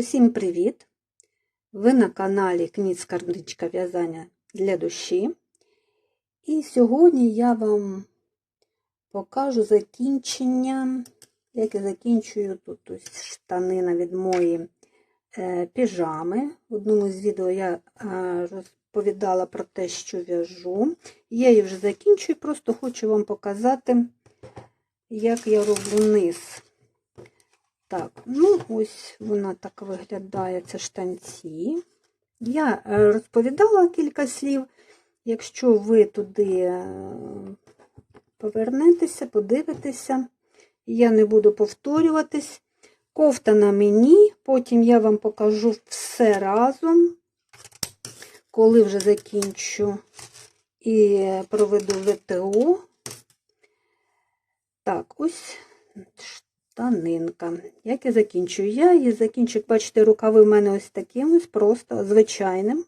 Усім привіт! Ви на каналі Кніц Карничка в'язання для душі. І сьогодні я вам покажу закінчення, як я закінчую тут ось штанина від моєї е, піжами. В одному з відео я е, розповідала про те, що в'яжу. Я її вже закінчую, просто хочу вам показати, як я роблю низ. Так, ну ось вона так виглядає, це штанці. Я е, розповідала кілька слів. Якщо ви туди е, повернетеся, подивитеся, я не буду повторюватись. Кофта на мені, потім я вам покажу все разом, коли вже закінчу і проведу ВТО. Так, ось штанинка. Як я закінчую? Я її закінчу, бачите, рукави в мене ось таким ось просто звичайним.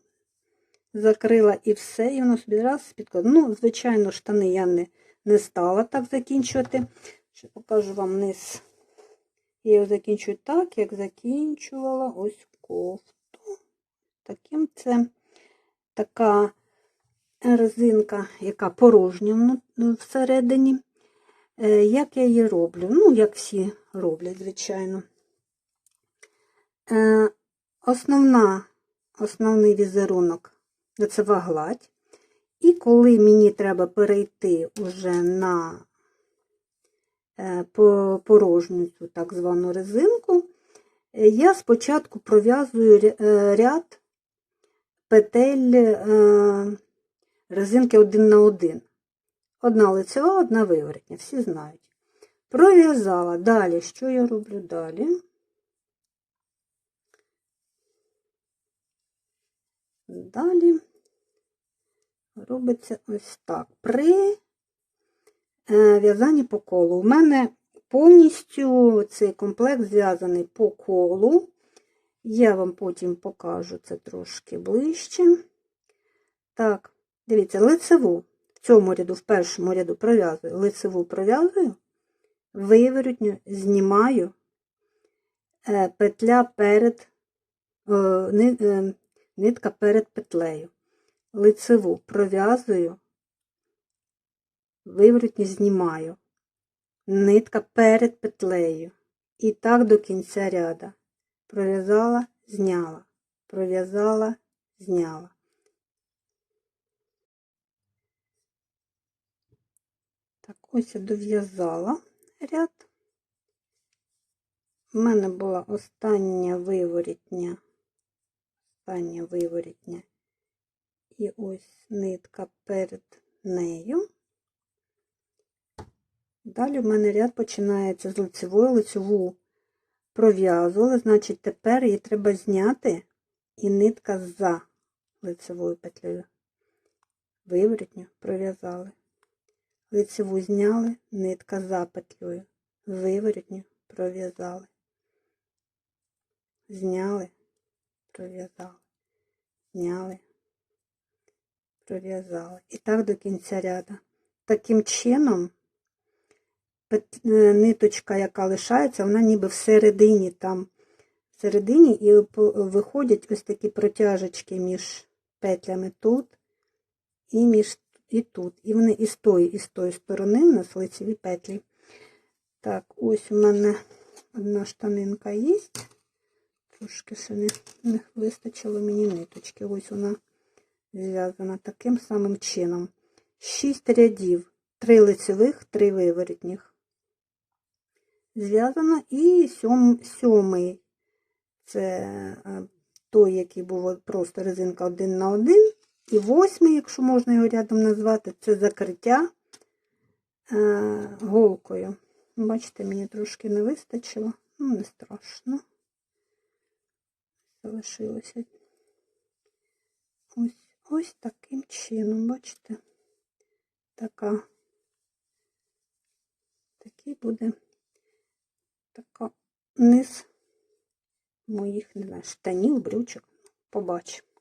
Закрила і все, і воно собі раз підкладу. Ну, звичайно, штани я не, не стала так закінчувати. Ще покажу вам низ. Я його закінчую так, як закінчувала ось кофту. Таким це така резинка, яка порожня всередині. Е, як я її роблю? Ну, як всі роблять, звичайно. Е, основна, Основний візерунок це гладь. І коли мені треба перейти уже на е, порожню цю так звану резинку, я спочатку пров'язую ряд петель резинки один на один. Одна лицева, одна виворотня, всі знають. Пров'язала. Далі, що я роблю далі? Далі робиться ось так. При е, в'язанні по колу. У мене повністю цей комплект зв'язаний по колу. Я вам потім покажу це трошки ближче. Так, дивіться, лицеву цьому ряду, в першому ряду пров'язую, лицеву пров'язую, виворотню знімаю е, петля перед е, нитка перед петлею. Лицеву пров'язую, виворотню знімаю, нитка перед петлею. І так до кінця ряда. Пров'язала, зняла, пров'язала, зняла. Так, ось я дов'язала ряд. У мене була остання виворітня, остання виворітня, і ось нитка перед нею. Далі в мене ряд починається з лицевої лицеву пров'язували, значить, тепер її треба зняти і нитка за лицевою петлею. Виворітню пров'язали. Лицеву зняли, нитка за петлею, виворотню пров'язали, зняли, пров'язали, зняли, пров'язали. І так до кінця ряду. Таким чином, е, ниточка, яка лишається, вона ніби всередині там, всередині, і виходять ось такі протяжечки між петлями тут і між і тут. І вони і з тої, і з тої сторони в нас лицеві петлі. Так, ось у мене одна штанинка є. Трошки ще не, не вистачило мені ниточки. Ось вона зв'язана таким самим чином. Шість рядів, три лицевих, три виворотніх. Зв'язано і сьом, сьомий. Це е, той, який був просто резинка один на один. І восьмий, якщо можна його рядом назвати, це закриття е, голкою. Бачите, мені трошки не вистачило, ну, не страшно. Залишилося ось ось таким чином, бачите, така, такий буде така низ моїх, не знаю, штанів, брючок. Побачимо.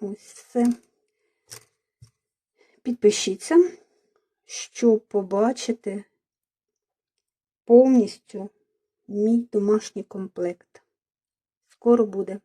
Ось все. Підпишіться, щоб побачити повністю мій домашній комплект. скоро буде.